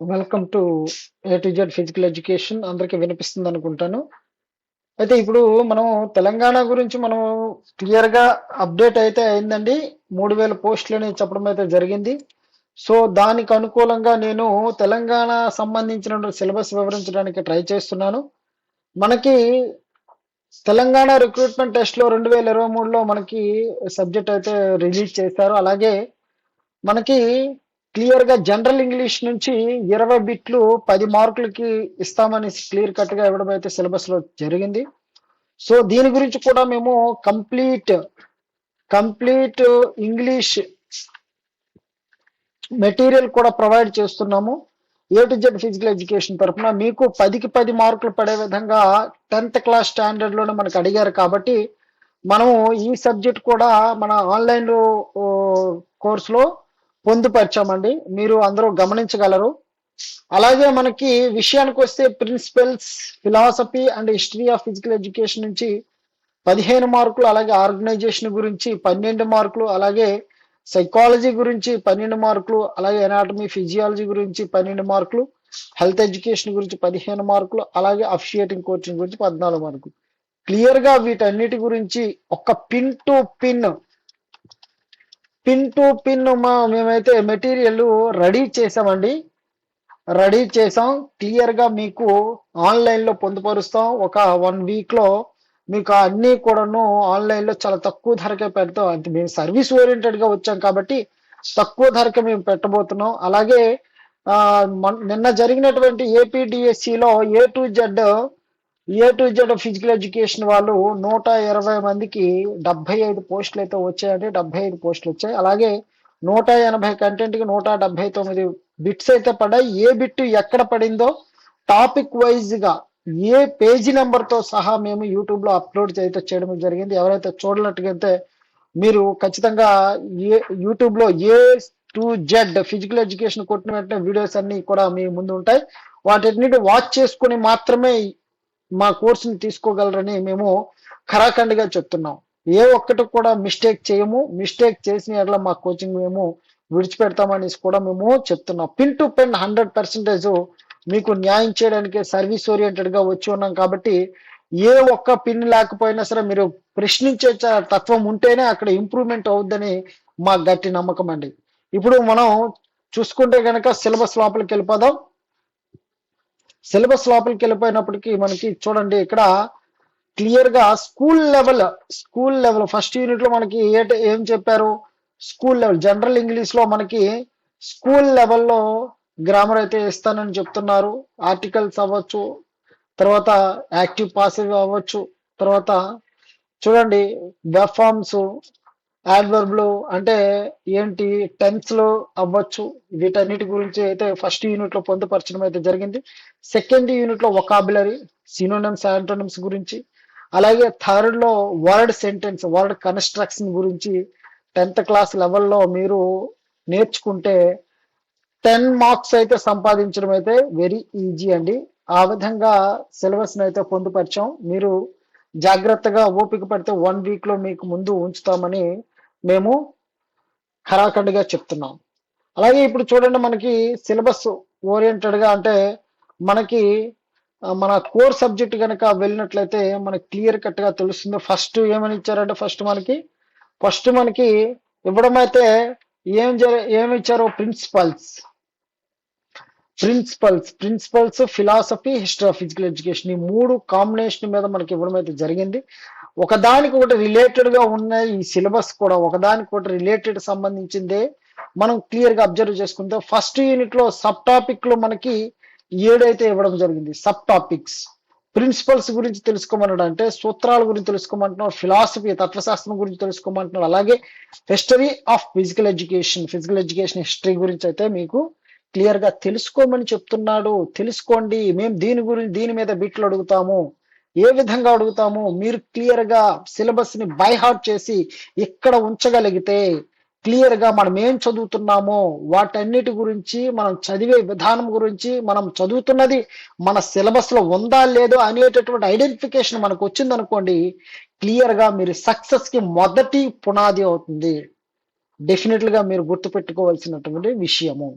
Welcome to A to Z physical education అందరికీ వినిపిస్తుంది అనుకుంటాను. అయితే ఇప్పుడు మనం తెలంగాణ గురించి మనం క్లియర్గా అప్డేట్ అయితే అయిందండి. మూడు వేల పోస్టులని చెప్పడం అయితే జరిగింది. సో దానికి అనుకూలంగా నేను తెలంగాణ సంబంధించిన సిలబస్ వివరించడానికి ట్రై చేస్తున్నాను. మనకి తెలంగాణ రిక్రూట్మెంట్ టెస్ట్లో రెండు వేల ఇరవై మూడులో మనకి సబ్జెక్ట్ అయితే రిలీజ్ చేశారు. అలాగే మనకి క్లియర్గా జనరల్ ఇంగ్లీష్ నుంచి ఇరవై బిట్లు పది మార్కులకి ఇస్తామని క్లియర్ కట్గా ఇవ్వడం అయితే సిలబస్లో జరిగింది. సో దీని గురించి కూడా మేము కంప్లీట్ కంప్లీట్ ఇంగ్లీష్ మెటీరియల్ కూడా ప్రొవైడ్ చేస్తున్నాము. A to Z physical education తరఫున మీకు పదికి పది మార్కులు పడే విధంగా టెన్త్ క్లాస్ స్టాండర్డ్లోనే మనకు అడిగారు కాబట్టి మనము ఈ సబ్జెక్ట్ కూడా మన ఆన్లైన్ కోర్సులో పొందుపరిచామండి. మీరు అందరూ గమనించగలరు. అలాగే మనకి విషయానికి వస్తే principles philosophy and history of physical education నుంచి పదిహేను మార్కులు అలాగే ఆర్గనైజేషన్ గురించి పన్నెండు మార్కులు అలాగే సైకాలజీ గురించి పన్నెండు మార్కులు అలాగే ఎనాటమీ ఫిజియాలజీ గురించి పన్నెండు మార్కులు హెల్త్ ఎడ్యుకేషన్ గురించి పదిహేను మార్కులు అలాగే అఫిషియేటింగ్ కోచింగ్ గురించి పద్నాలుగు మార్కులు. క్లియర్గా వీటన్నిటి గురించి ఒక pin to pin pin to pin మా మేమైతే మెటీరియల్ రెడీ చేసామండి. రెడీ చేసాం. క్లియర్గా మీకు ఆన్లైన్లో పొందుపరుస్తాం. ఒక వన్ వీక్లో మీకు అన్నీ కూడాను ఆన్లైన్లో చాలా తక్కువ ధరకే పెడతాం. అంటే మేము సర్వీస్ ఓరియంటెడ్గా వచ్చాం కాబట్టి తక్కువ ధరకే మేము పెట్టబోతున్నాం. అలాగే నిన్న జరిగినటువంటి ఏపీడిఎస్సిలో A to Z A to Z physical education వాళ్ళు నూట ఇరవై మందికి డెబ్బై ఐదు పోస్టులు అయితే వచ్చాయంటే డెబ్బై ఐదు పోస్టులు వచ్చాయి. అలాగే నూట ఎనభై కంటెంట్కి నూట డెబ్బై తొమ్మిది బిట్స్ అయితే పడ్డాయి. ఏ బిట్ ఎక్కడ పడిందో టాపిక్ వైజ్గా ఏ పేజీ నెంబర్తో సహా మేము యూట్యూబ్లో అప్లోడ్ అయితే చేయడం జరిగింది. ఎవరైతే చూడనట్టుగైతే మీరు ఖచ్చితంగా ఏ యూట్యూబ్లో A to Z physical education కొట్టిన వెంటనే వీడియోస్ అన్ని కూడా మీ ముందు ఉంటాయి. వాటిని వాచ్ చేసుకుని మాత్రమే మా కోర్సుని తీసుకోగలరని మేము ఖరాఖండిగా చెప్తున్నాం. ఏ ఒక్కటి కూడా మిస్టేక్ చేయము. మిస్టేక్ చేసిన ఎట్లా మా కోచింగ్ మేము విడిచిపెడతామనేసి కూడా మేము చెప్తున్నాం. Pin to pin hundred percentage మీకు న్యాయం చేయడానికి సర్వీస్ ఓరియంటెడ్గా వచ్చి ఉన్నాం కాబట్టి ఏ ఒక్క పిన్ లేకపోయినా సరే మీరు ప్రశ్నించే తత్వం ఉంటేనే అక్కడ ఇంప్రూవ్మెంట్ అవుద్దని మా గట్టి నమ్మకం అండి. ఇప్పుడు మనం చూసుకుంటే కనుక సిలబస్ లోపలికి వెళ్ళిపోదాం. సిలబస్ లోపలికి వెళ్ళిపోయినప్పటికీ మనకి చూడండి ఇక్కడ క్లియర్గా school level school level. First యూనిట్లో మనకి ఏ ఏం చెప్పారు? School level. జనరల్ ఇంగ్లీష్లో మనకి స్కూల్ లెవెల్లో గ్రామర్ అయితే ఇస్తానని చెప్తున్నారు. ఆర్టికల్స్ అవ్వచ్చు తర్వాత యాక్టివ్ పాసివ్ అవ్వచ్చు తర్వాత చూడండి వెఫార్మ్స్ యాడ్వర్బ్లు అంటే ఏంటి? టెన్స్లో అవ్వచ్చు. వీటన్నిటి గురించి అయితే ఫస్ట్ యూనిట్లో పొందుపరచడం అయితే జరిగింది. సెకండ్ యూనిట్లో ఒకాబులరీ సినోనమ్స్ యాంటోనమ్స్ గురించి అలాగే థర్డ్లో వర్డ్ సెంటెన్స్ వర్డ్ కన్స్ట్రక్షన్ గురించి టెన్త్ క్లాస్ లెవెల్లో మీరు నేర్చుకుంటే టెన్ మార్క్స్ అయితే సంపాదించడం అయితే వెరీ ఈజీ అండి. ఆ విధంగా సిలబస్ అయితే పొందుపరిచాం. మీరు జాగ్రత్తగా ఓపిక పడితే వన్ వీక్లో మీకు ముందు ఉంచుతామని మేము ఖరాఖండ్గా చెప్తున్నాం. అలాగే ఇప్పుడు చూడండి మనకి సిలబస్ ఓరియంటెడ్గా అంటే మనకి మన కోర్ సబ్జెక్ట్ కనుక వెళ్ళినట్లయితే మనకి క్లియర్ కట్గా తెలుస్తుంది. ఫస్ట్ ఏమని ఇచ్చారంటే ఫస్ట్ మనకి ఫస్ట్ మనకి ఇవ్వడం అయితే ఏం ఏమి ఇచ్చారో? Principles. Principles principles philosophy history of physical education ఈ మూడు కాంబినేషన్ మీద మనకి ఇవ్వడం అయితే జరిగింది. ఒకదానికి ఒకటి రిలేటెడ్గా ఉన్న ఈ సిలబస్ కూడా ఒకదానికి ఒకటి రిలేటెడ్ సంబంధించిందే మనం క్లియర్గా అబ్జర్వ్ చేసుకుంటే ఫస్ట్ యూనిట్లో సబ్ టాపిక్లో మనకి ఏడైతే ఇవ్వడం జరిగింది సబ్ టాపిక్స్ ప్రిన్సిపల్స్ గురించి తెలుసుకోమన్నాడు అంటే సూత్రాల గురించి తెలుసుకోమంటున్నాడు ఫిలాసఫీ తత్వశాస్త్రం గురించి తెలుసుకోమంటున్నాడు అలాగే history of physical education physical education history గురించి అయితే మీకు క్లియర్గా తెలుసుకోమని చెప్తున్నాడు. తెలుసుకోండి మేము దీని గురించి దీని మీద బిట్లు అడుగుతాము. ఏ విధంగా అడుగుతాము మీరు క్లియర్గా సిలబస్ని బైహార్ట్ చేసి ఇక్కడ ఉంచగలిగితే క్లియర్గా మనం ఏం చదువుతున్నామో వాటన్నిటి గురించి మనం చదివే విధానం గురించి మనం చదువుతున్నది మన సిలబస్లో ఉందా లేదో అనేటటువంటి ఐడెంటిఫికేషన్ మనకు వచ్చింది అనుకోండి క్లియర్గా మీరు సక్సెస్కి మొదటి పునాది అవుతుంది. డెఫినెట్గా మీరు గుర్తుపెట్టుకోవాల్సినటువంటి విషయము.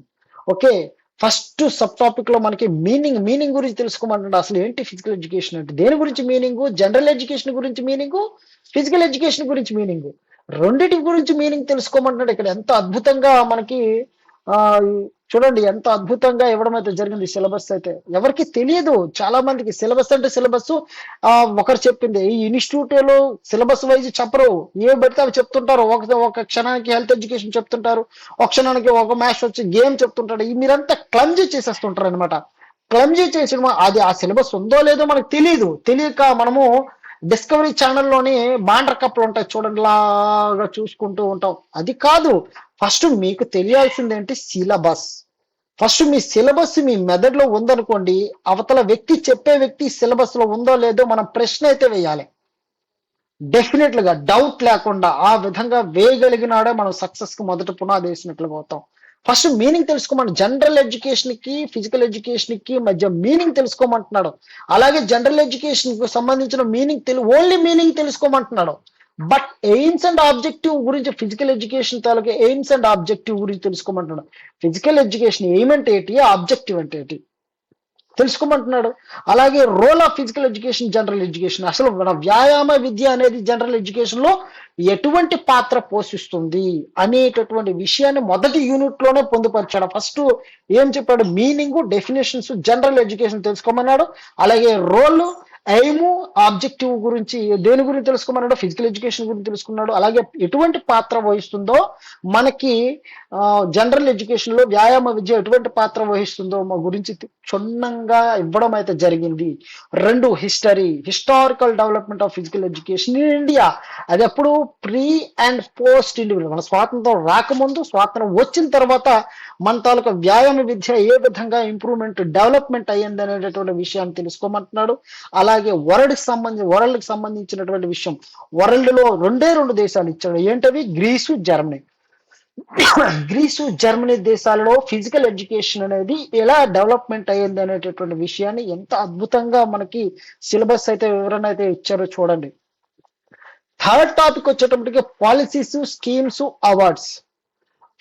ఓకే ఫస్ట్ సబ్ టాపిక్లో మనకి మీనింగ్ మీనింగ్ గురించి తెలుసుకోమంటాడు అసలు ఏంటి ఫిజికల్ ఎడ్యుకేషన్ అంటే? దేని గురించి మీనింగ్ జనరల్ ఎడ్యుకేషన్ గురించి మీనింగ్ ఫిజికల్ ఎడ్యుకేషన్ గురించి మీనింగ్ రెండింటి గురించి మీనింగ్ తెలుసుకోమంటున్నాడు. ఇక్కడ ఎంత అద్భుతంగా మనకి చూడండి ఎంత అద్భుతంగా ఇవ్వడం అయితే జరిగింది సిలబస్ అయితే. ఎవరికి తెలియదు. చాలా మందికి సిలబస్ అంటే సిలబస్. ఆ ఒకరు చెప్పింది ఈ ఇన్స్టిట్యూట్లో సిలబస్ వైజ్ చెప్పరు. ఏ పెడితే అవి చెప్తుంటారు. ఒక ఒక క్షణానికి హెల్త్ ఎడ్యుకేషన్ చెప్తుంటారు. ఒక క్షణానికి ఒక మ్యాచ్ వచ్చి గేమ్ చెప్తుంటారు. ఈ మీరంతా క్లమ్జీ చేసేస్తుంటారు అనమాట క్లమ్జీ చేసిన అది ఆ సిలబస్ ఉందో లేదో మనకు తెలియదు తెలియక మనము డిస్కవరీ ఛానల్లోని బాండర్ కప్లు ఉంటాయి చూడండి లాగా చూసుకుంటూ ఉంటాం. అది కాదు. ఫస్ట్ మీకు తెలియాల్సింది ఏంటి సిలబస్? ఫస్ట్ మీ సిలబస్ మీ మెదడులో ఉందనుకోండి అవతల వ్యక్తి చెప్పే వ్యక్తి సిలబస్లో ఉందో లేదో మనం ప్రశ్న అయితే వేయాలి. డెఫినెట్గా డౌట్ లేకుండా ఆ విధంగా వేయగలిగినాడే మనం సక్సెస్కు మొదట పునాది వేసినట్లుగా అవుతాం. ఫస్ట్ మీనింగ్ తెలుసుకోమని జనరల్ ఎడ్యుకేషన్కి ఫిజికల్ ఎడ్యుకేషన్కి మధ్య మీనింగ్ తెలుసుకోమంటున్నాడు. అలాగే జనరల్ ఎడ్యుకేషన్కు సంబంధించిన మీనింగ్ తెలు ఓన్లీ మీనింగ్ తెలుసుకోమంటున్నాడు. బట్ ఎయిమ్స్ అండ్ ఆబ్జెక్టివ్ గురించి ఫిజికల్ ఎడ్యుకేషన్ తాలూకా ఎయిమ్స్ అండ్ ఆబ్జెక్టివ్ గురించి తెలుసుకోమంటున్నాడు. ఫిజికల్ ఎడ్యుకేషన్ ఎయిమ్ అంటే ఏంటి? ఆబ్జెక్టివ్ అంటే ఏంటి? తెలుసుకోమంటున్నాడు. అలాగే role of physical education general education అసలు మన వ్యాయామ విద్య అనేది జనరల్ ఎడ్యుకేషన్లో ఎటువంటి పాత్ర పోషిస్తుంది అనేటటువంటి విషయాన్ని మొదటి యూనిట్లోనే పొందుపరిచాడు. ఫస్ట్ ఏం చెప్పాడు? మీనింగ్ డెఫినేషన్స్ జనరల్ ఎడ్యుకేషన్ తెలుసుకోమన్నాడు. అలాగే రోల్ ఎయిమ్ ఆబ్జెక్టివ్ గురించి దేని గురించి తెలుసుకోమన్నాడు ఫిజికల్ ఎడ్యుకేషన్ గురించి తెలుసుకున్నాడు. అలాగే ఎటువంటి పాత్ర వహిస్తుందో మనకి జనరల్ ఎడ్యుకేషన్లో వ్యాయామ విద్య ఎటువంటి పాత్ర వహిస్తుందో మా గురించి క్షుణ్ణంగా ఇవ్వడం అయితే జరిగింది. రెండు history historical development of physical education in India అది ఎప్పుడు ప్రీ అండ్ పోస్ట్ ఇండివిజువల్ మన స్వాతంత్రం రాకముందు స్వాతంత్రం వచ్చిన తర్వాత మన తాలూకా వ్యాయామ విద్య ఏ విధంగా ఇంప్రూవ్మెంట్ డెవలప్మెంట్ అయ్యింది అనేటటువంటి విషయాన్ని తెలుసుకోమంటున్నాడు. అలా అలాగే వరల్డ్ సంబంధించి వరల్డ్కి సంబంధించినటువంటి విషయం. వరల్డ్లో రెండే రెండు దేశాలు ఇచ్చాడు. ఏంటవి? Greece Germany. గ్రీసు జర్మనీ దేశాలలో ఫిజికల్ ఎడ్యుకేషన్ అనేది ఎలా డెవలప్మెంట్ అయ్యింది అనేటటువంటి విషయాన్ని ఎంత అద్భుతంగా మనకి సిలబస్ అయితే వివరణ అయితే ఇచ్చారో చూడండి. థర్డ్ టాపిక్ వచ్చేటప్పటికి policies schemes awards.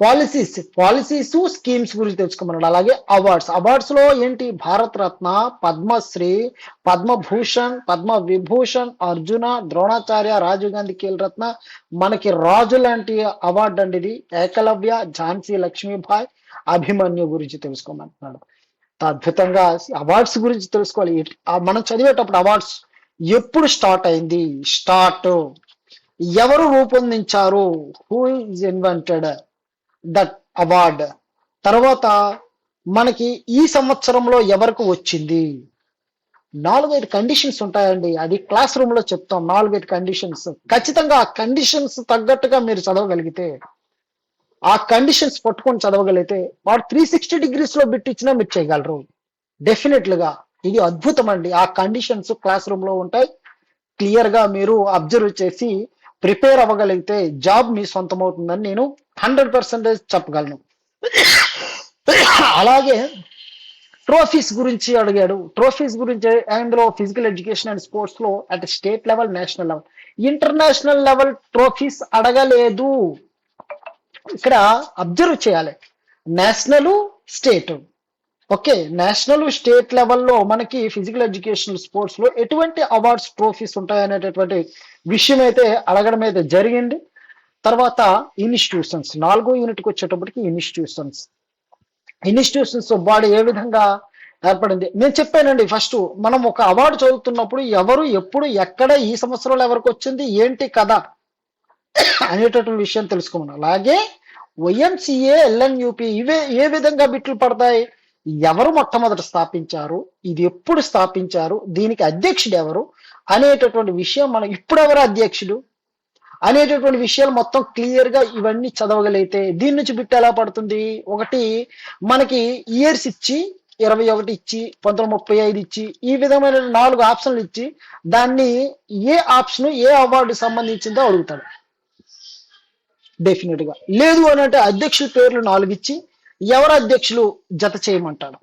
Policies policies schemes గురించి తెలుసుకోమన్నాడు అలాగే అవార్డ్స్. అవార్డ్స్లో ఏంటి? భారత రత్న పద్మశ్రీ పద్మభూషణ్ పద్మ విభూషణ్ అర్జున ద్రోణాచార్య రాజీవ్ గాంధీ ఖేల్ రత్న మనకి రాజు లాంటి అవార్డు అండి ఇది. ఏకలవ్య ఝాన్సీ లక్ష్మీభాయ్ అభిమన్యు గురించి తెలుసుకోమంటున్నాడు. అద్భుతంగా అవార్డ్స్ గురించి తెలుసుకోవాలి. మనం చదివేటప్పుడు అవార్డ్స్ ఎప్పుడు స్టార్ట్ అయింది? స్టార్ట్. ఎవరు రూపొందించారు? Who is invented that award తర్వాత మనకి ఈ సంవత్సరంలో ఎవరికి వచ్చింది? నాలుగైదు కండిషన్స్ ఉంటాయండి. అది క్లాస్ రూమ్లో చెప్తాం. నాలుగైదు కండిషన్స్ ఖచ్చితంగా ఆ కండిషన్స్ తగ్గట్టుగా మీరు చదవగలిగితే ఆ కండిషన్స్ పట్టుకొని చదవగలిగితే వాడు త్రీ సిక్స్టీ డిగ్రీస్లో బిట్టిచ్చినా మీరు చేయగలరు. డెఫినెట్లుగా ఇది అద్భుతం అండి ఆ కండిషన్స్ క్లాస్ రూమ్లో ఉంటాయి. క్లియర్గా మీరు అబ్జర్వ్ చేసి ప్రిపేర్ అవ్వగలిగితే జాబ్ మీ సొంతం అవుతుందని నేను హండ్రెడ్ పర్సెంటేజ్ చెప్పగలను. అలాగే ట్రోఫీస్ గురించి అడిగాడు. ట్రోఫీస్ గురించి అందులో ఫిజికల్ ఎడ్యుకేషన్ అండ్ స్పోర్ట్స్లో at state level national level. International level trophies అడగలేదు. ఇక్కడ అబ్జర్వ్ చేయాలి. National state. Okay national state లెవెల్లో మనకి ఫిజికల్ ఎడ్యుకేషన్ స్పోర్ట్స్లో ఎటువంటి అవార్డ్స్ ట్రోఫీస్ ఉంటాయనేటటువంటి విషయం అయితే అడగడం అయితే జరిగింది. తర్వాత ఇన్స్టిట్యూషన్స్ నాలుగో యూనిట్కి వచ్చేటప్పటికి ఇన్స్టిట్యూషన్స్. ఇన్స్టిట్యూషన్స్ బాడీ ఏ విధంగా ఏర్పడింది? నేను చెప్పానండి ఫస్ట్ మనం ఒక అవార్డు చదువుతున్నప్పుడు ఎవరు ఎప్పుడు ఎక్కడ ఈ సంవత్సరంలో ఎవరికి వచ్చింది ఏంటి కదా అనేటటువంటి విషయం తెలుసుకున్నాం. అలాగే వైఎంసిఏ ఎల్ఎన్యూపి ఇవే ఏ విధంగా బిట్లు పడతాయి? ఎవరు మొట్టమొదట స్థాపించారు? ఇది ఎప్పుడు స్థాపించారు? దీనికి అధ్యక్షుడు ఎవరు? అనేటటువంటి విషయం మనం ఇప్పుడు ఎవరు అధ్యక్షుడు? అనేటటువంటి విషయాలు మొత్తం క్లియర్గా ఇవన్నీ చదవగలిగితే దీని నుంచి బిట్ ఎలా పడుతుంది? ఒకటి మనకి ఇయర్స్ ఇచ్చి ఇరవై ఒకటి ఇచ్చి పంతొమ్మిది ముప్పై ఐదు ఇచ్చి ఈ విధమైన నాలుగు ఆప్షన్లు ఇచ్చి దాన్ని ఏ ఆప్షన్ ఏ అవార్డు సంబంధించిందో అడుగుతాడు. డెఫినెట్గా. లేదు అని అంటే అధ్యక్షుల పేర్లు నాలుగు ఇచ్చి ఎవరు అధ్యక్షులు జత చేయమంటాడు?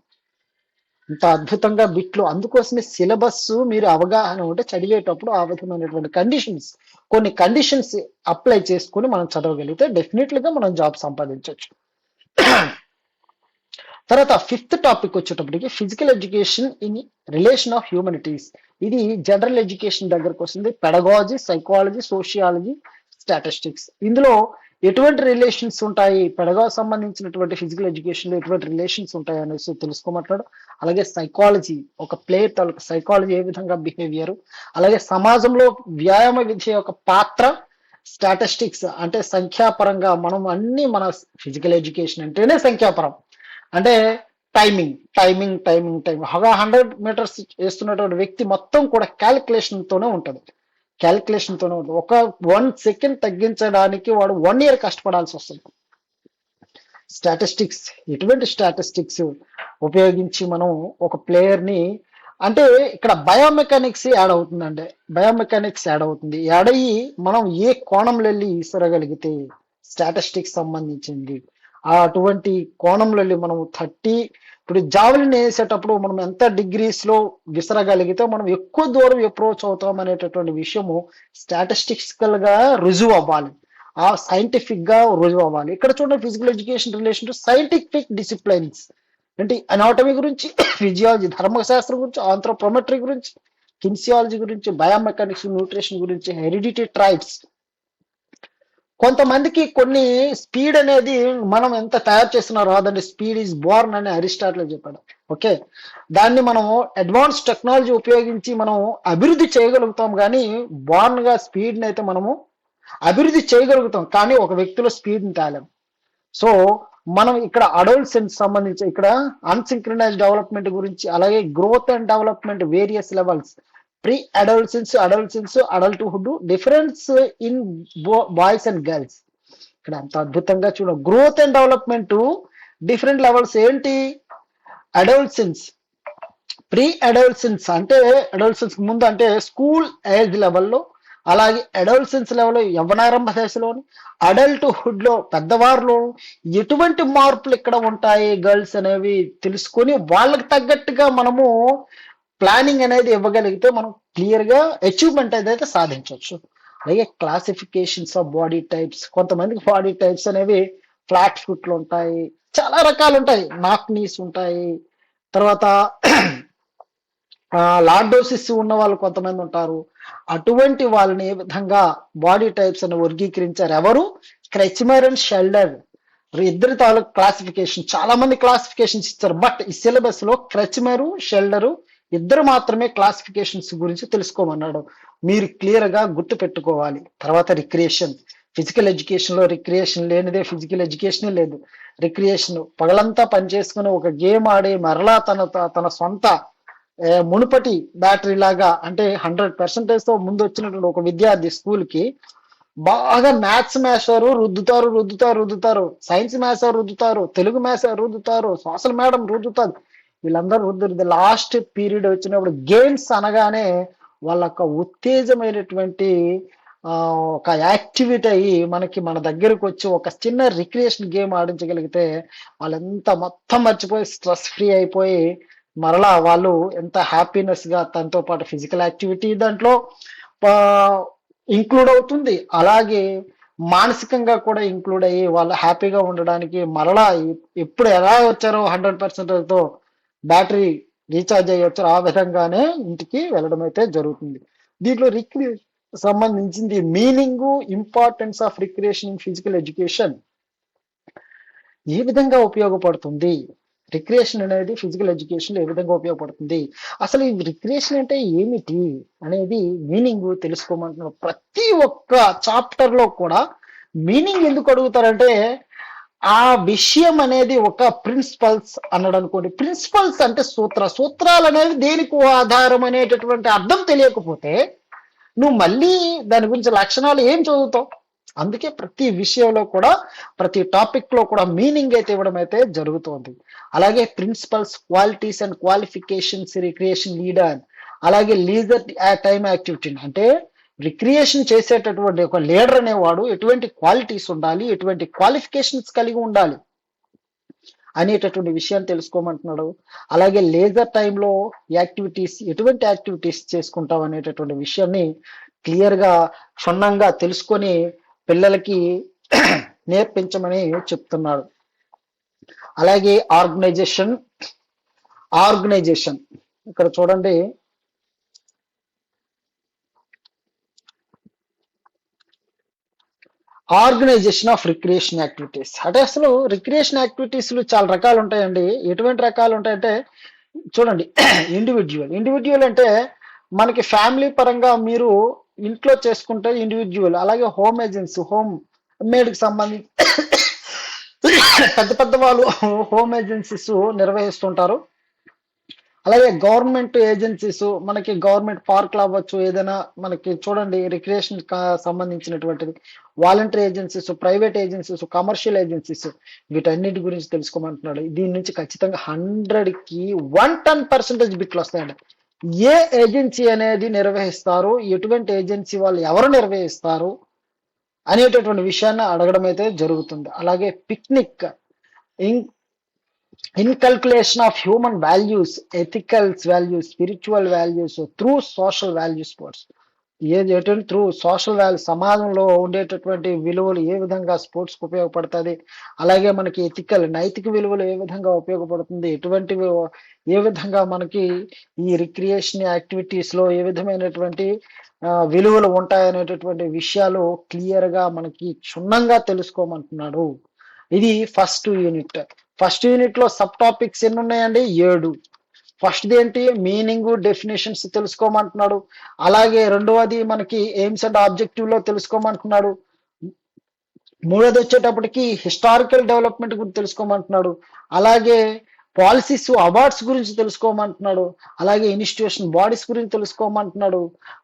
ఇంత అద్భుతంగా బిట్లు. అందుకోసమే సిలబస్ మీరు అవగాహన ఉంటే చదివేటప్పుడు ఆ విధమైనటువంటి కండిషన్స్ కొన్ని కండిషన్స్ అప్లై చేసుకుని మనం చదవగలిగితే డెఫినెట్లీగా మనం జాబ్ సంపాదించవచ్చు తర్వాత ఫిఫ్త్ టాపిక్ వచ్చేటప్పటికి physical education in relation of humanities ఇది జనరల్ ఎడ్యుకేషన్ దగ్గరకు వస్తుంది. పెడగాలజీ సైకాలజీ సోషియాలజీ స్టాటిస్టిక్స్ ఇందులో ఎటువంటి రిలేషన్స్ ఉంటాయి? పెడగా సంబంధించినటువంటి ఫిజికల్ ఎడ్యుకేషన్లో ఎటువంటి రిలేషన్స్ ఉంటాయి అనేసి తెలుసుకోమంటున్నాడు. అలాగే సైకాలజీ ఒక ప్లేయర్ తాలూకు సైకాలజీ ఏ విధంగా బిహేవియర్ అలాగే సమాజంలో వ్యాయామ విద్య యొక్క పాత్ర స్టాటిస్టిక్స్ అంటే సంఖ్యాపరంగా మనం అన్ని మన ఫిజికల్ ఎడ్యుకేషన్ అంటేనే సంఖ్యాపరం. అంటే timing timing timing timing hundred meters వేస్తున్నటువంటి వ్యక్తి మొత్తం కూడా క్యాలిక్యులేషన్ తోనే ఉంటుంది. క్యాలిక్యులేషన్తో తోనే ఉంటుంది. ఒక వన్ సెకండ్ తగ్గించడానికి వాడు వన్ ఇయర్ కష్టపడాల్సి వస్తుంది. స్టాటిస్టిక్స్ ఎటువంటి స్టాటిస్టిక్స్ ఉపయోగించి మనం ఒక ప్లేయర్ని అంటే ఇక్కడ బయోమెకానిక్స్ యాడ్ అవుతుందండి. బయోమెకానిక్స్ యాడ్ అవుతుంది. యాడ్ అయ్యి మనం ఏ కోణంలో వెళ్ళి ఈసరగలిగితే స్టాటిస్టిక్స్ సంబంధించింది ఆ అటువంటి కోణంలో వెళ్ళి మనం థర్టీ ఇప్పుడు జావలిని వేసేటప్పుడు మనం ఎంత డిగ్రీస్లో విసరగలిగితే మనం ఎక్కువ దూరం అప్రోచ్ అవుతాం అనేటటువంటి విషయము స్టాటిస్టిక్స్కల్గా రుజువు అవ్వాలి. ఆ సైంటిఫిక్గా రుజువు అవ్వాలి. ఇక్కడ చూడండి physical education relation to scientific disciplines అంటే అనాటమీ గురించి ఫిజియాలజీ ధర్మశాస్త్రం గురించి ఆంథ్రోప్రొమెట్రీ గురించి కిన్సియాలజీ గురించి బయోమెకానిక్స్ న్యూట్రిషన్ గురించి హెరిడిటీ ట్రైట్స్ కొంతమందికి కొన్ని స్పీడ్ అనేది మనం ఎంత తయారు చేసినా రాదండి స్పీడ్ ఈజ్ బోర్న్ అని అరిస్టాటిల్ చెప్పాడు. ఓకే? దాన్ని మనం అడ్వాన్స్ టెక్నాలజీ ఉపయోగించి మనం అభివృద్ధి చేయగలుగుతాం కానీ బోర్న్గా స్పీడ్ని అయితే మనము అభివృద్ధి చేయగలుగుతాం కానీ ఒక వ్యక్తిలో స్పీడ్ని తేలేం. సో మనం ఇక్కడ అడల్ట్స్ సంబంధించి ఇక్కడ అన్సింక్రనైజ్ డెవలప్మెంట్ గురించి అలాగే growth and development various levels pre adolescence adolescence adulthood difference in boys and girls ఇక్కడ అంత అద్భుతంగా చూడ. Growth and development different levels ఏంటి? అడల్సెన్స్ ప్రీ అడల్సెన్స్ అంటే అడల్సెన్స్ ముందు అంటే స్కూల్ ఏజ్ లెవెల్లో అలాగే అడల్సెన్స్ లెవెల్లో యవ్వనారంభ దశలోని అడల్ట్హుడ్లో పెద్దవారిలో ఎటువంటి మార్పులు ఇక్కడ ఉంటాయి? గర్ల్స్ అనేవి తెలుసుకొని వాళ్ళకి తగ్గట్టుగా మనము ప్లానింగ్ అనేది ఇవ్వగలిగితే మనం క్లియర్గా అచీవ్మెంట్ అయితే సాధించవచ్చు. అలాగే క్లాసిఫికేషన్స్ ఆఫ్ బాడీ టైప్స్ కొంతమందికి బాడీ టైప్స్ అనేవి ఫ్లాట్ ఫుట్లు ఉంటాయి చాలా రకాలు ఉంటాయి. నాక్ నీస్ ఉంటాయి తర్వాత లార్డోసిస్ ఉన్న వాళ్ళు కొంతమంది ఉంటారు. అటువంటి వాళ్ళని ఏ విధంగా బాడీ టైప్స్ అని వర్గీకరించారు? ఎవరు? క్రెచ్మర్ అండ్ షెల్డర్ ఇద్దరి తాలూకు క్లాసిఫికేషన్ చాలా మంది క్లాసిఫికేషన్స్ ఇచ్చారు. బట్ ఈ సిలబస్లో క్రెచ్మరు షెల్డరు ఇద్దరు మాత్రమే క్లాసిఫికేషన్స్ గురించి తెలుసుకోమన్నాడు. మీరు క్లియర్గా గుర్తు పెట్టుకోవాలి. తర్వాత రిక్రియేషన్ ఫిజికల్ ఎడ్యుకేషన్లో రిక్రియేషన్ లేనిదే ఫిజికల్ ఎడ్యుకేషన్ లేదు. రిక్రియేషన్ పగలంతా పనిచేసుకుని ఒక గేమ్ ఆడి మరలా తన తన సొంత మునుపటి బ్యాటరీ లాగా అంటే హండ్రెడ్ పర్సెంటేజ్తో ముందు వచ్చినటువంటి ఒక విద్యార్థి స్కూల్కి బాగా మ్యాథ్స్ మేసారు రుద్దుతారు రుద్దుతారు రుద్దుతారు. సైన్స్ మేసారు రుద్దుతారు. తెలుగు మేసారు రుద్దుతారు. సోషల్ మేడం రుద్దుతారు. వీళ్ళందరూ రుద్దురు లాస్ట్ పీరియడ్ వచ్చినప్పుడు గేమ్స్ అనగానే వాళ్ళ యొక్క ఉత్తేజమైనటువంటి ఒక యాక్టివిటీ అయ్యి మనకి మన దగ్గరకు వచ్చి ఒక చిన్న రిక్రియేషన్ గేమ్ ఆడించగలిగితే వాళ్ళంతా మొత్తం మర్చిపోయి స్ట్రెస్ ఫ్రీ అయిపోయి మరలా వాళ్ళు ఎంత హ్యాపీనెస్గా తనతో పాటు ఫిజికల్ యాక్టివిటీ దాంట్లో ఇంక్లూడ్ అవుతుంది. అలాగే మానసికంగా కూడా ఇంక్లూడ్ అయ్యి వాళ్ళు హ్యాపీగా ఉండడానికి మరలా ఎప్పుడు ఎలా వచ్చారో హండ్రెడ్ పర్సెంట్తో బ్యాటరీ రీఛార్జ్ అయ్యొచ్చు ఆ విధంగానే ఇంటికి వెళ్ళడం అయితే జరుగుతుంది. దీంట్లో రిక్రి సంబంధించింది meaning importance of recreation in physical education ఏ విధంగా ఉపయోగపడుతుంది? రిక్రియేషన్ అనేది ఫిజికల్ ఎడ్యుకేషన్ ఏ విధంగా ఉపయోగపడుతుంది? అసలు ఈ రిక్రియేషన్ అంటే ఏమిటి అనేది మీనింగ్ తెలుసుకోమంటున్న ప్రతి ఒక్క చాప్టర్లో కూడా మీనింగ్ ఎందుకు అడుగుతారంటే ఆ విషయం అనేది ఒక ప్రిన్సిపల్స్ అన్నాడు అనుకోండి. ప్రిన్సిపల్స్ అంటే సూత్ర. సూత్రాలు అనేది దేనికి ఆధారం అనేటటువంటి అర్థం తెలియకపోతే నువ్వు మళ్ళీ దాని గురించి లక్షణాలు ఏం చదువుతావు? అందుకే ప్రతి విషయంలో కూడా ప్రతి టాపిక్లో కూడా మీనింగ్ అయితే ఇవ్వడం అయితే జరుగుతోంది. అలాగే principles qualities and qualifications recreation leader అలాగే లీజర్ టైమ్ యాక్టివిటీ అంటే రిక్రియేషన్ చేసేటటువంటి ఒక లీడర్ అనేవాడు ఎటువంటి క్వాలిటీస్ ఉండాలి ఎటువంటి క్వాలిఫికేషన్స్ కలిగి ఉండాలి అనేటటువంటి విషయాన్ని తెలుసుకోమంటున్నాడు. అలాగే లేజర్ టైంలో యాక్టివిటీస్ ఎటువంటి యాక్టివిటీస్ చేసుకుంటాం అనేటటువంటి విషయాన్ని క్లియర్గా క్షుణ్ణంగా తెలుసుకొని పిల్లలకి నేర్పించమని చెప్తున్నాడు. అలాగే ఆర్గనైజేషన్ ఆర్గనైజేషన్ ఇక్కడ చూడండి. Organisation of recreation activities. అంటే అసలు రిక్రియేషన్ యాక్టివిటీస్లు చాలా రకాలు ఉంటాయండి. ఎటువంటి రకాలు ఉంటాయంటే చూడండి ఇండివిజువల్ ఇండివిజువల్ అంటే మనకి ఫ్యామిలీ పరంగా మీరు ఇంట్లో చేసుకుంటే ఇండివిజువల్ అలాగే హోమ్ ఏజెన్స్ హోమ్ మేడ్కి సంబంధించి పెద్ద పెద్ద వాళ్ళు హోమ్ ఏజెన్సీస్ నిర్వహిస్తుంటారు. అలాగే గవర్నమెంట్ ఏజెన్సీస్ మనకి గవర్నమెంట్ పార్క్లు అవ్వచ్చు ఏదైనా మనకి చూడండి రిక్రియేషన్ సంబంధించినటువంటిది. Voluntary agencies private agencies commercial agencies వీటన్నిటి గురించి తెలుసుకోమంటున్నాడు. దీని నుంచి ఖచ్చితంగా హండ్రెడ్కి వన్ టెన్ పర్సెంటేజ్ బిట్లు వస్తాయండి. ఏ ఏజెన్సీ అనేది నిర్వహిస్తారు? ఎటువంటి ఏజెన్సీ వాళ్ళు ఎవరు నిర్వహిస్తారు? అనేటటువంటి విషయాన్ని అడగడం అయితే జరుగుతుంది. అలాగే picnic in inculcation of human values ethicals values spiritual values through social value sports ఏది ఎటువంటి త్రూ సోషల్ వాల్యూ సమాజంలో ఉండేటటువంటి విలువలు ఏ విధంగా స్పోర్ట్స్కి ఉపయోగపడుతుంది? అలాగే మనకి ఎథికల్ నైతిక విలువలు ఏ విధంగా ఉపయోగపడుతుంది? ఎటువంటి ఏ విధంగా మనకి ఈ రిక్రియేషన్ యాక్టివిటీస్లో ఏ విధమైనటువంటి విలువలు ఉంటాయనేటటువంటి విషయాలు క్లియర్గా మనకి క్షుణ్ణంగా తెలుసుకోమంటున్నాడు. ఇది ఫస్ట్ యూనిట్ ఫస్ట్ యూనిట్లో సబ్ టాపిక్స్ ఎన్ని ఉన్నాయండి? ఏడు. ఫస్ట్ ఏంటి? మీనింగ్ డెఫినేషన్స్ తెలుసుకోమంటున్నాడు. అలాగే రెండవది మనకి ఎయిమ్స్ అండ్ ఆబ్జెక్టివ్లో తెలుసుకోమంటున్నాడు. మూడోది వచ్చేటప్పటికి హిస్టారికల్ డెవలప్మెంట్ గురించి తెలుసుకోమంటున్నాడు. అలాగే పాలసీస్ అవార్డ్స్ గురించి తెలుసుకోమంటున్నాడు. అలాగే ఇన్స్టిట్యూషన్ బాడీస్ గురించి తెలుసుకోమంటున్నాడు.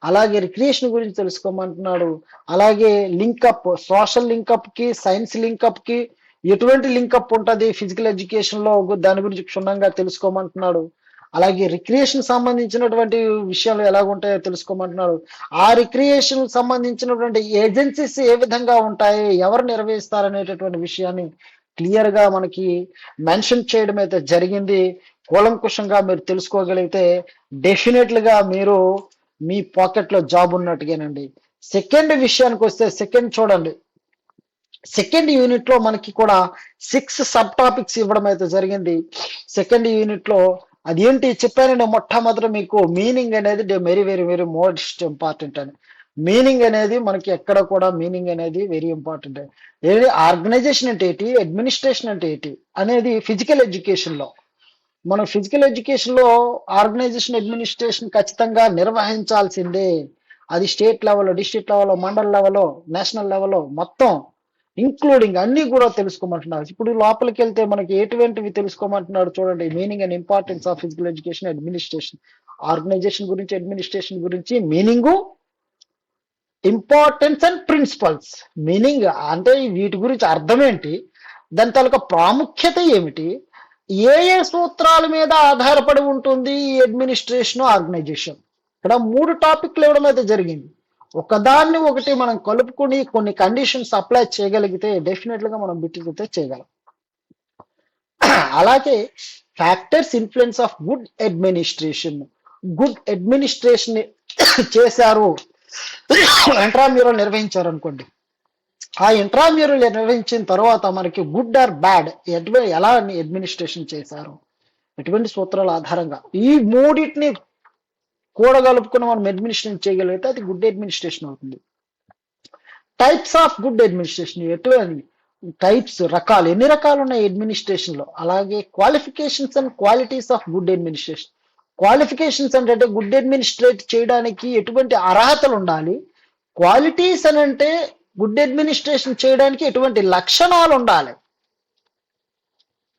అలాగే రిక్రియేషన్ గురించి తెలుసుకోమంటున్నాడు. అలాగే లింకప్ సోషల్ లింకప్కి సైన్స్ లింకప్కి ఎటువంటి లింకప్ ఉంటుంది? ఫిజికల్ ఎడ్యుకేషన్లో దాని గురించి క్షుణ్ణంగా తెలుసుకోమంటున్నాడు. అలాగే రిక్రియేషన్ సంబంధించినటువంటి విషయాలు ఎలా ఉంటాయో తెలుసుకోమంటున్నాడు. ఆ రిక్రియేషన్ సంబంధించినటువంటి ఏజెన్సీస్ ఏ విధంగా ఉంటాయి? ఎవరు నిర్వహిస్తారు అనేటటువంటి విషయాన్ని క్లియర్గా మనకి మెన్షన్ చేయడం అయితే జరిగింది. కూలంకుషంగా మీరు తెలుసుకోగలిగితే డెఫినెట్లుగా మీరు మీ పాకెట్లో జాబ్ ఉన్నట్టుగానండి. సెకండ్ విషయానికి వస్తే సెకండ్ చూడండి. సెకండ్ యూనిట్లో మనకి కూడా సిక్స్ సబ్ టాపిక్స్ ఇవ్వడం అయితే జరిగింది. సెకండ్ యూనిట్లో అదేంటి చెప్పానండి? మొట్టమొదటి మీకు మీనింగ్ అనేది very very very most important అని. మీనింగ్ అనేది మనకి ఎక్కడ కూడా మీనింగ్ అనేది వెరీ ఇంపార్టెంట్ ఏది ఆర్గనైజేషన్ అంటే ఏంటి? అడ్మినిస్ట్రేషన్ అంటే ఏంటి? అనేది ఫిజికల్ ఎడ్యుకేషన్లో. మనం ఫిజికల్ ఎడ్యుకేషన్లో ఆర్గనైజేషన్ అడ్మినిస్ట్రేషన్ ఖచ్చితంగా నిర్వహించాల్సిందే. అది స్టేట్ లెవెల్లో డిస్ట్రిక్ట్ లెవెల్లో మండల్ లెవెల్లో నేషనల్ లెవెల్లో మొత్తం ఇంక్లూడింగ్ అన్ని కూడా తెలుసుకోమంటున్నారు. ఇప్పుడు లోపలికి వెళ్తే మనకి ఎటువంటివి తెలుసుకోమంటున్నారు చూడండి. Meaning and importance of physical education administration organisation గురించి అడ్మినిస్ట్రేషన్ గురించి meaning importance and principles meaning అంటే వీటి గురించి అర్థం ఏంటి? దాని తాలూకా ప్రాముఖ్యత ఏమిటి? ఏ ఏ సూత్రాల మీద ఆధారపడి ఉంటుంది ఈ అడ్మినిస్ట్రేషన్ ఆర్గనైజేషన్ ఇక్కడ మూడు టాపిక్లు ఇవ్వడం అయితే జరిగింది. ఒకదాన్ని ఒకటి మనం కలుపుకొని కొన్ని కండిషన్స్ అప్లై చేయగలిగితే డెఫినెట్గా మనం బిట్టితే చేయగలం. అలాగే factors influence of good administration. Good administration చేశారు. ఇంట్రామ్యూరల్ నిర్వహించారు అనుకోండి. ఆ ఇంట్రామ్యూరల్ నిర్వహించిన తర్వాత మనకి గుడ్ ఆర్ బ్యాడ్ ఎలా అడ్మినిస్ట్రేషన్ చేశారు? ఎటువంటి సూత్రాల ఆధారంగా ఈ మూడింటిని కూడగలుపుకుని మనం అడ్మినిస్ట్రేషన్ చేయగలిగితే అది గుడ్ అడ్మినిస్ట్రేషన్ అవుతుంది. టైప్స్ ఆఫ్ గుడ్ అడ్మినిస్ట్రేషన్ ఎటువంటి టైప్స్ రకాలు. ఎన్ని రకాలు ఉన్నాయి అడ్మినిస్ట్రేషన్లో అలాగే qualifications and qualities of good administration qualifications అంటే గుడ్ అడ్మినిస్ట్రేట్ చేయడానికి ఎటువంటి అర్హతలు ఉండాలి? క్వాలిటీస్ అని అంటే గుడ్ అడ్మినిస్ట్రేషన్ చేయడానికి ఎటువంటి లక్షణాలు ఉండాలి?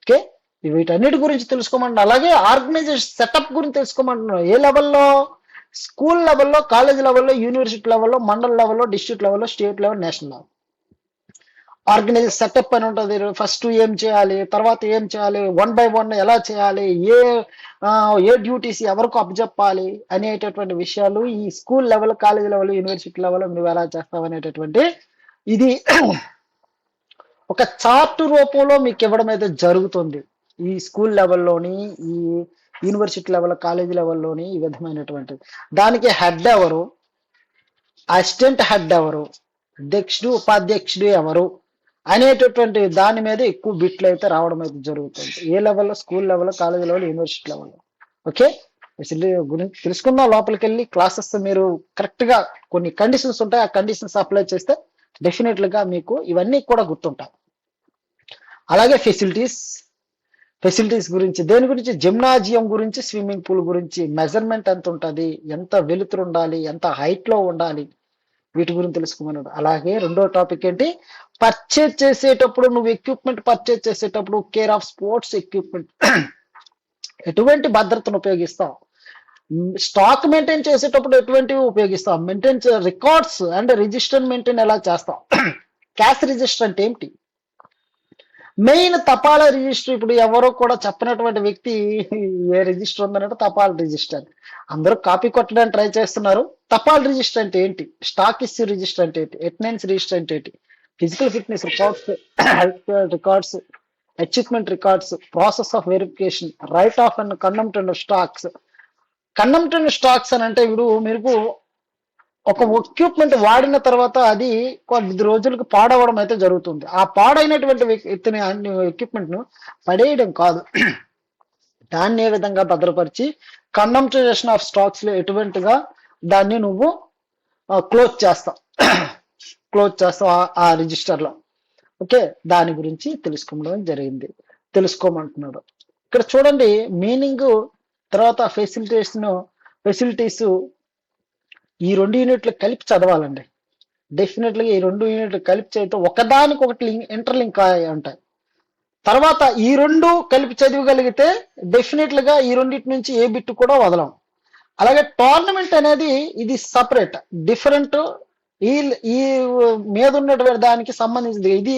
ఓకే వీటన్నిటి గురించి తెలుసుకోమంటున్నా అలాగే ఆర్గనైజేషన్ సెటప్ గురించి తెలుసుకోమంటున్నాను ఏ లెవెల్లో? స్కూల్ లెవెల్లో కాలేజ్ లెవెల్లో యూనివర్సిటీ లెవెల్లో మండల లెవెల్లో డిస్ట్రిక్ట్ లెవెల్లో state level national level. Organise setup అని ఉంటుంది. ఫస్ట్ ఏం చేయాలి? తర్వాత ఏం చేయాలి? వన్ బై వన్ ఎలా చేయాలి? ఏ ఏ డ్యూటీస్ ఎవరికి అప్పచెప్పాలి? అనేటటువంటి విషయాలు ఈ school level college level university level నువ్వు ఎలా చేస్తావు అనేటటువంటి ఇది ఒక చార్ట్ రూపంలో మీకు ఇవ్వడం అయితే జరుగుతుంది. ఈ స్కూల్ లెవెల్లోని ఈ యూనివర్సిటీ లెవెల్ కాలేజీ లెవెల్లోని ఈ విధమైనటువంటి. దానికి హెడ్ ఎవరు? అసిస్టెంట్ హెడ్ ఎవరు? అధ్యక్షుడు ఉపాధ్యక్షుడు ఎవరు? అనేటటువంటి దాని మీద ఎక్కువ బిట్లు అయితే రావడం అయితే జరుగుతుంది. ఏ లెవెల్లో? School level college level university level. Okay? Facility గురించి తెలుసుకుందాం లోపలికి వెళ్ళి క్లాసెస్ మీరు కరెక్ట్గా కొన్ని కండిషన్స్ ఉంటాయి. ఆ కండిషన్స్ అప్లై చేస్తే డెఫినెట్గా మీకు ఇవన్నీ కూడా గుర్తుంటాయి. అలాగే ఫెసిలిటీస్. ఫెసిలిటీస్ గురించి దేని గురించి? జిమ్నాజియం గురించి స్విమ్మింగ్ పూల్ గురించి మెజర్మెంట్ ఎంత ఉంటుంది? ఎంత వెలుతురు ఉండాలి? ఎంత హైట్లో ఉండాలి? వీటి గురించి తెలుసుకోమన్నాడు. అలాగే రెండో టాపిక్ ఏంటి? పర్చేజ్ చేసేటప్పుడు నువ్వు ఎక్విప్మెంట్ పర్చేజ్ చేసేటప్పుడు కేర్ ఆఫ్ స్పోర్ట్స్ ఎక్విప్మెంట్ ఎటువంటి భద్రతను ఉపయోగిస్తావు? స్టాక్ మెయింటైన్ చేసేటప్పుడు ఎటువంటివి ఉపయోగిస్తావు? Maintain records and register maintain ఎలా చేస్తావు? క్యాష్ రిజిస్టర్ అంటే ఏమిటి? మెయిన్ తపాలా రిజిస్టర్ ఇప్పుడు ఎవరో కూడా చెప్పినటువంటి వ్యక్తి ఏ రిజిస్టర్ ఉందనంటే తపాల రిజిస్టర్. అందరూ కాపీ కొట్టడానికి ట్రై చేస్తున్నారు. తపాల్ రిజిస్టర్ అంటే ఏంటి? స్టాక్ ఇష్యూ రిజిస్టర్ అంటే ఏంటి? అటెండెన్స్ రిజిస్టర్ అంటే ఏంటి? Physical fitness records health records achievement records process of verification write off and condemned stocks. Condemned stocks అని అంటే ఇప్పుడు మీరు ఒక ఎక్విప్మెంట్ వాడిన తర్వాత అది కొద్ది రోజులకు పాడవడం అయితే జరుగుతుంది. ఆ పాడైనటువంటి ఎత్తున ఎక్విప్మెంట్ను పడేయడం కాదు. దాన్ని ఏ విధంగా భద్రపరిచి కండమ్టేషన్ ఆఫ్ స్టాక్స్లో ఎటువంటిగా దాన్ని నువ్వు క్లోజ్ చేస్తావు. క్లోజ్ చేస్తావు ఆ- ఆ రిజిస్టర్లో. ఓకే? దాని గురించి తెలుసుకోవడం జరిగింది. తెలుసుకోమంటున్నాడు ఇక్కడ చూడండి మీనింగ్ తర్వాత ఫెసిలిటేషన్ ఫెసిలిటీస్ ఈ రెండు యూనిట్లు కలిపి చదవాలండి. డెఫినెట్గా ఈ రెండు యూనిట్లు కలిపి చదివితే ఒకదానికి ఒకటి లింక్ ఇంటర్లింక్ ఉంటాయి. తర్వాత ఈ రెండు కలిపి చదివగలిగితే డెఫినెట్లుగా ఈ రెండింటి నుంచి ఏ బిట్ కూడా వదలం. అలాగే టోర్నమెంట్ అనేది ఇది సపరేట్ డిఫరెంట్ ఈ ఈ మీద ఉన్నటువంటి దానికి సంబంధించింది. ఇది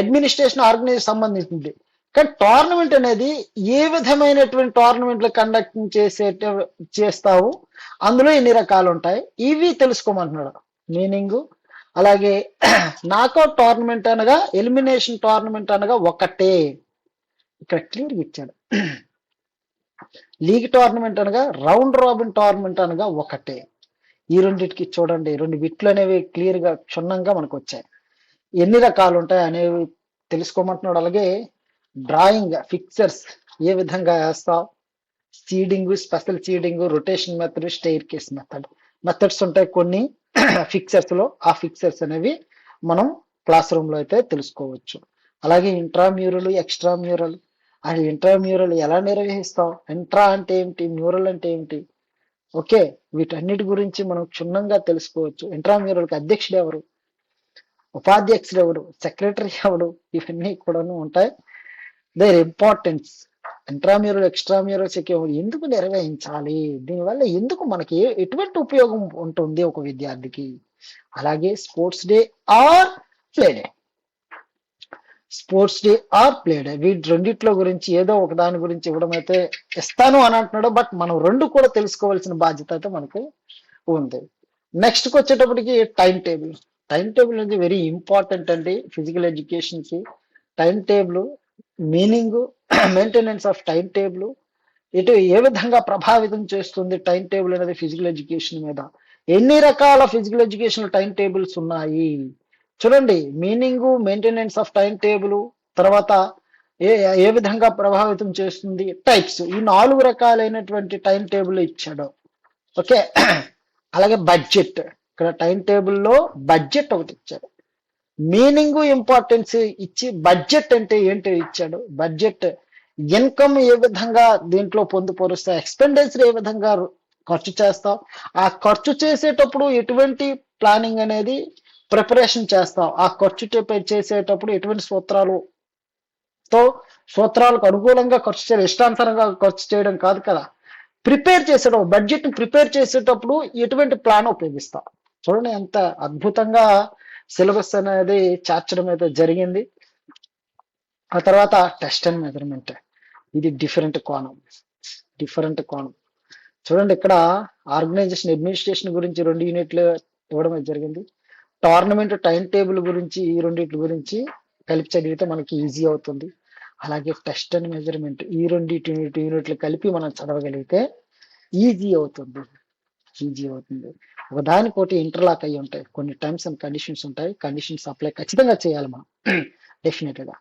అడ్మినిస్ట్రేషన్ ఆర్గనైజేషన్ సంబంధించింది. కానీ టోర్నమెంట్ అనేది ఏ విధమైనటువంటి టోర్నమెంట్లు కండక్ట్ చేసే చేస్తావు? అందులో ఎన్ని రకాలు ఉంటాయి ఇవి తెలుసుకోమంటున్నాడు. మీనింగ్ అలాగే నాకౌట్ టోర్నమెంట్ అనగా ఎలిమినేషన్ టోర్నమెంట్ అనగా ఒకటే. ఇక్కడ క్లియర్ ఇచ్చాడు. లీగ్ టోర్నమెంట్ అనగా రౌండ్ రాబిన్ టోర్నమెంట్ అనగా ఒకటే. ఈ రెండింటికి చూడండి రెండు బిట్లు అనేవి క్లియర్గా క్షుణ్ణంగా మనకు వచ్చాయి ఎన్ని రకాలు ఉంటాయి అనేవి తెలుసుకోమంటున్నాడు. అలాగే డ్రాయింగ్ ఫిక్చర్స్ ఏ విధంగా వేస్తావు? Seeding special seeding rotation method staircase method. Methods ఉంటాయి కొన్ని. ఫిక్సర్స్లో ఆ ఫిక్చర్స్ అనేవి మనం క్లాస్ రూమ్లో అయితే తెలుసుకోవచ్చు. అలాగే ఇంట్రామ్యూరల్ ఎక్స్ట్రా మ్యూరల్ అది ఇంట్రామ్యూరల్ ఎలా నిర్వహిస్తాం? ఇంట్రా అంటే ఏమిటి? మ్యూరల్ అంటే ఏమిటి? ఓకే వీటన్నిటి గురించి మనం క్షుణ్ణంగా తెలుసుకోవచ్చు. ఇంట్రామ్యూరల్కి అధ్యక్షుడు ఎవరు? ఉపాధ్యక్షుడు ఎవడు సెక్రటరీ ఎవరు? ఇవన్నీ కూడాను ఉంటాయి. Their importance intramural extramural secure ఎందుకు నిర్వహించాలి? దీనివల్ల ఎందుకు మనకి ఎటువంటి ఉపయోగం ఉంటుంది ఒక విద్యార్థికి? అలాగే sports day or play day. Sports day or play day. వీటి రెండిట్లో గురించి ఏదో ఒక దాని గురించి ఇవ్వడం అయితే ఇస్తాను అని అంటున్నాడు. బట్ మనం రెండు కూడా తెలుసుకోవాల్సిన బాధ్యత అయితే మనకి ఉంది. నెక్స్ట్కి వచ్చేటప్పటికి టైం టేబుల్. టైం టేబుల్ అనేది వెరీ ఇంపార్టెంట్ అండి. ఫిజికల్ ఎడ్యుకేషన్కి time table meaning maintenance of time table ఇటు ఏ విధంగా ప్రభావితం చేస్తుంది టైం టేబుల్ అనేది ఫిజికల్ ఎడ్యుకేషన్ మీద? ఎన్ని రకాల ఫిజికల్ ఎడ్యుకేషన్ టైం టేబుల్స్ ఉన్నాయి? చూడండి meaning maintenance of time table తర్వాత ఏ ఏ విధంగా ప్రభావితం చేస్తుంది? టైప్స్ ఈ నాలుగు రకాలైనటువంటి టైం టేబుల్ ఇచ్చాడు. ఓకే అలాగే బడ్జెట్. ఇక్కడ టైం టేబుల్లో బడ్జెట్ ఒకటి ఇచ్చాడు. మీనింగ్ ఇంపార్టెన్స్ ఇచ్చి బడ్జెట్ అంటే ఏంటో ఇచ్చాడు? బడ్జెట్ ఇన్కమ్ ఏ విధంగా దీంట్లో పొందుపరుస్తావు ఎక్స్పెండిచర్ ఏ విధంగా ఖర్చు చేస్తావు? ఆ ఖర్చు చేసేటప్పుడు ఎటువంటి ప్లానింగ్ అనేది ప్రిపరేషన్ చేస్తావు? ఆ ఖర్చు చేసేటప్పుడు ఎటువంటి సూత్రాలు? తో సూత్రాలకు అనుకూలంగా ఖర్చు చేయడం ఇష్టానుసారంగా ఖర్చు చేయడం కాదు కదా. ప్రిపేర్ చేసేటప్పుడు బడ్జెట్ని ప్రిపేర్ చేసేటప్పుడు ఎటువంటి ప్లాన్ ఉపయోగిస్తాం చూడండి ఎంత అద్భుతంగా సిలబస్ అనేది చేర్చడం అయితే జరిగింది. ఆ తర్వాత టెస్ట్ అండ్ మెజర్మెంట్. ఇది డిఫరెంట్ కోణం. డిఫరెంట్ కోణం. చూడండి ఇక్కడ ఆర్గనైజేషన్ అడ్మినిస్ట్రేషన్ గురించి రెండు యూనిట్లు ఇవ్వడం జరిగింది. టోర్నమెంట్ టైం టేబుల్ గురించి ఈ రెండింటి గురించి కలిపి చదివితే మనకి ఈజీ అవుతుంది. అలాగే టెస్ట్ అండ్ మెజర్మెంట్ ఈ రెండు యూనిట్లు కలిపి మనం చదవగలిగితే ఈజీ అవుతుంది. ఈజీ అవుతుంది. ఒక దానికోటి ఇంటర్లాక్ అయ్యి ఉంటాయి. కొన్ని టైమ్స్ అండ్ కండిషన్స్ ఉంటాయి. కండిషన్స్ అప్లై ఖచ్చితంగా చేయాలి మనం. డెఫినెట్గా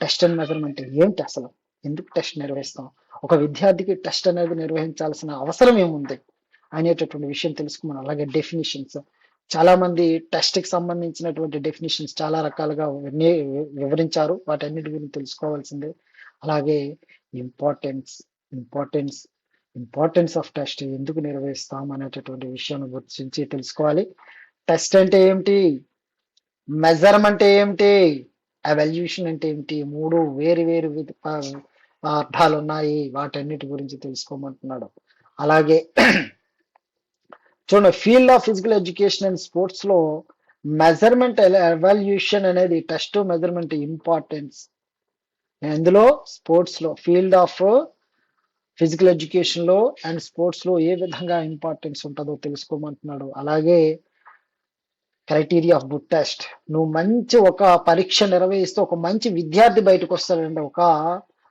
టెస్ట్ అండ్ మెజర్మెంట్ ఏంటి అసలు? ఎందుకు టెస్ట్ నిర్వహిస్తాం? ఒక విద్యార్థికి టెస్ట్ అనేది నిర్వహించాల్సిన అవసరం ఏముంది? అనేటటువంటి విషయం తెలుసుకున్నాం. అలాగే డెఫినిషన్స్ చాలా మంది టెస్ట్కి సంబంధించినటువంటి డెఫినిషన్స్ చాలా రకాలుగా వివరించారు. వాటన్నిటి గురించి తెలుసుకోవాల్సిందే. అలాగే importance importance importance of test ఎందుకు నిర్వహిస్తాం అనేటటువంటి విషయం గురించి తెలుసుకోవాలి. టెస్ట్ అంటే ఏమిటి? మెజర్మెంట్ ఏమిటి? అవల్యూషన్ అంటే ఏమిటి? మూడు వేరు వేరు అర్థాలు ఉన్నాయి. వాటన్నిటి గురించి తెలుసుకోమంటున్నాడు. అలాగే చూడండి field of physical education and స్పోర్ట్స్లో మెజర్మెంట్ ఎవాల్యూషన్ అనేది టెస్ట్ మెజర్మెంట్ ఇంపార్టెన్స్ అందులో స్పోర్ట్స్లో ఫీల్డ్ ఆఫ్ ఫిజికల్ ఎడ్యుకేషన్లో అండ్ స్పోర్ట్స్లో ఏ విధంగా ఇంపార్టెన్స్ ఉంటుందో తెలుసుకోమంటున్నాడు. అలాగే క్రైటీరియా ఆఫ్ గుడ్ టెస్ట్ నువ్వు మంచి ఒక పరీక్ష నిర్వహిస్తే ఒక మంచి విద్యార్థి బయటకు వస్తాడంటే ఒక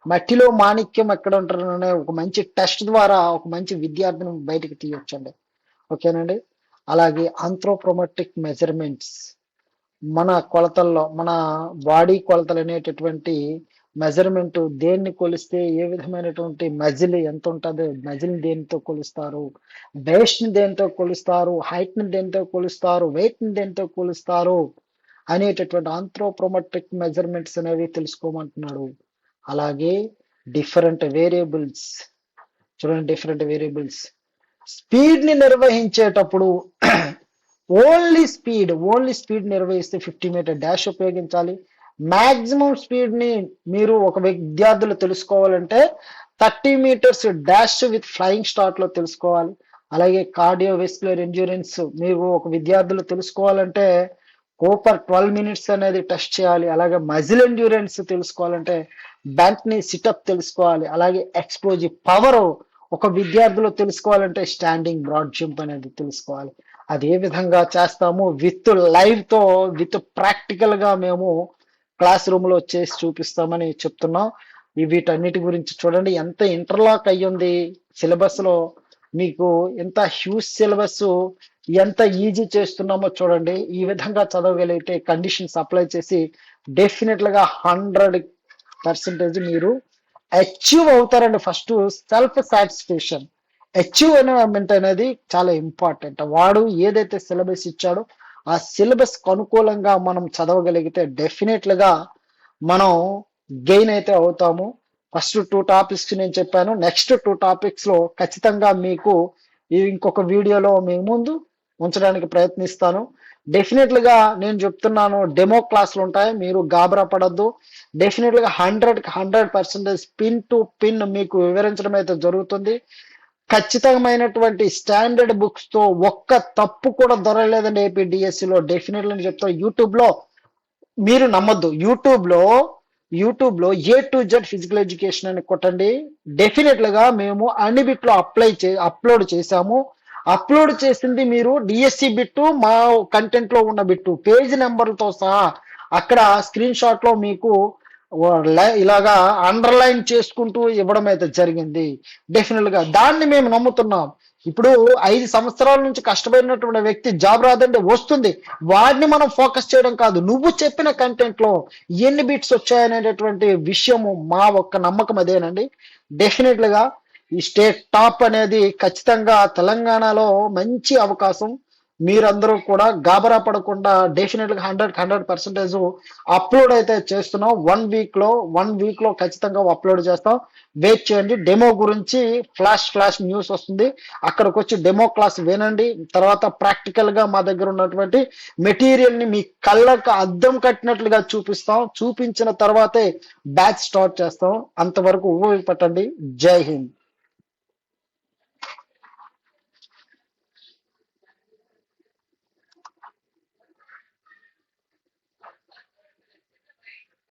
మట్టిలో మాణిక్యం ఎక్కడ ఉంటారనే ఒక మంచి టెస్ట్ ద్వారా ఒక మంచి విద్యార్థిని బయటకు తీయొచ్చండి. ఓకేనండి? అలాగే ఆంథ్రోప్రోమెట్రిక్ మెజర్మెంట్స్ మన కొలతల్లో మన బాడీ కొలతలు అనేటటువంటి మెజర్మెంట్ దేన్ని కొలిస్తే ఏ విధమైనటువంటి మజిల్ ఎంత ఉంటుంది మజిల్ దేనితో కొలుస్తారు? బేస్ట్ని దేనితో కొలుస్తారు? హైట్ని దేనితో కొలుస్తారు? వెయిట్ని దేనితో కొలుస్తారు? అనేటటువంటి ఆంథ్రోప్రోమెట్రిక్ మెజర్మెంట్స్ అనేవి తెలుసుకోమంటున్నాడు. అలాగే డిఫరెంట్ వేరియబుల్స్ చూడండి డిఫరెంట్ వేరియబుల్స్. స్పీడ్ని నిర్వహించేటప్పుడు ఓన్లీ స్పీడ్ ఓన్లీ స్పీడ్ నిర్వహిస్తే ఫిఫ్టీ మీటర్ డాష్ ఉపయోగించాలి. మాక్సిమం స్పీడ్ని మీరు ఒక విద్యార్థులు తెలుసుకోవాలంటే thirty meters dash with flying స్టార్ట్లో తెలుసుకోవాలి. అలాగే కార్డియో వెస్కులర్ ఎంజూరెన్స్ మీరు ఒక విద్యార్థులు తెలుసుకోవాలంటే కోపర్ ట్వెల్వ్ మినిట్స్ అనేది టెస్ట్ చేయాలి. అలాగే మజిల్ ఎండ్యూరెన్స్ తెలుసుకోవాలంటే బ్యాంక్ని సిటప్ తెలుసుకోవాలి. అలాగే ఎక్స్ప్లోజివ్ పవర్ ఒక విద్యార్థులు తెలుసుకోవాలంటే స్టాండింగ్ బ్రాడ్ జంప్ అనేది తెలుసుకోవాలి. అదే విధంగా చేస్తాము విత్ లైవ్తో విత్ ప్రాక్టికల్గా మేము క్లాస్ రూమ్లో చూపిస్తామని చెప్తున్నాం. వీటన్నిటి గురించి చూడండి. ఎంత ఇంటర్లాక్ అయ్యింది సిలబస్లో. మీకు ఎంత హ్యూజ్ సిలబస్ ఎంత ఈజీ చేస్తున్నామో చూడండి. ఈ విధంగా చదవగలిగితే కండిషన్స్ అప్లై చేసి డెఫినెట్గా హండ్రెడ్ పర్సెంటేజ్ మీరు అచీవ్ అవుతారండి. ఫస్ట్ సెల్ఫ్ సాటిస్ఫాక్షన్ అచీవ్మెంట్ అనేది చాలా ఇంపార్టెంట్ వాడు ఏదైతే సిలబస్ ఇచ్చాడో ఆ సిలబస్ అనుకూలంగా మనం చదవగలిగితే డెఫినెట్లుగా మనం గెయిన్ అయితే అవుతాము. ఫస్ట్ టూ టాపిక్స్ నేను చెప్పాను. నెక్స్ట్ టూ టాపిక్స్లో ఖచ్చితంగా మీకు ఈ ఇంకొక వీడియోలో మీ ముందు ఉంచడానికి ప్రయత్నిస్తాను. డెఫినెట్లుగా నేను చెప్తున్నాను డెమో క్లాసులు ఉంటాయి మీరు గాబరా పడద్దు. డెఫినెట్గా hundred hundred percentage pin to pin మీకు వివరించడం అయితే జరుగుతుంది. ఖచ్చితమైనటువంటి స్టాండర్డ్ బుక్స్తో ఒక్క తప్పు కూడా దొరకలేదండి ఏపీ డిఎస్సి లో. డెఫినెట్గా చెప్తాను యూట్యూబ్లో మీరు నమ్మొద్దు. యూట్యూబ్లో యూట్యూబ్లో A to Z physical education అని కొట్టండి. డెఫినెట్లుగా మేము అన్ని బిట్లో అప్లై చే అప్లోడ్ చేసాము అప్లోడ్ చేసింది మీరు డిఎస్సి బిట్టు మా కంటెంట్లో ఉన్న బిట్టు. పేజ్ నెంబర్లతో సహా అక్కడ స్క్రీన్ షాట్లో మీకు ఇలాగా అండర్లైన్ చేసుకుంటూ ఇవ్వడం అయితే జరిగింది. డెఫినెట్గా. దాన్ని మేము నమ్ముతున్నాం. ఇప్పుడు ఐదు సంవత్సరాల నుంచి కష్టపడినటువంటి వ్యక్తి జాబ్ రాదంటే వస్తుంది. వాడిని మనం ఫోకస్ చేయడం కాదు. నువ్వు చెప్పిన కంటెంట్లో ఎన్ని బిట్స్ వచ్చాయనేటటువంటి విషయము మా ఒక్క నమ్మకం అదేనండి. డెఫినెట్గా ఈ స్టేట్ టాప్ అనేది ఖచ్చితంగా తెలంగాణలో మంచి అవకాశం. మీరందరూ కూడా గాబరా పడకుండా డెఫినెట్గా హండ్రెడ్ హండ్రెడ్ పర్సెంటేజ్ అప్లోడ్ అయితే చేస్తున్నాం. వన్ వీక్లో వన్ వీక్లో ఖచ్చితంగా అప్లోడ్ చేస్తాం. వెయిట్ చేయండి. డెమో గురించి ఫ్లాష్ ఫ్లాష్ న్యూస్ వస్తుంది. అక్కడికి వచ్చి డెమో క్లాస్ వినండి. తర్వాత ప్రాక్టికల్గా మా దగ్గర ఉన్నటువంటి మెటీరియల్ని మీ కళ్ళకు అద్దం కట్టినట్లుగా చూపిస్తాం. చూపించిన తర్వాతే బ్యాచ్ స్టార్ట్ చేస్తాం. అంతవరకు ఊపిరి పట్టండి జై హింద్.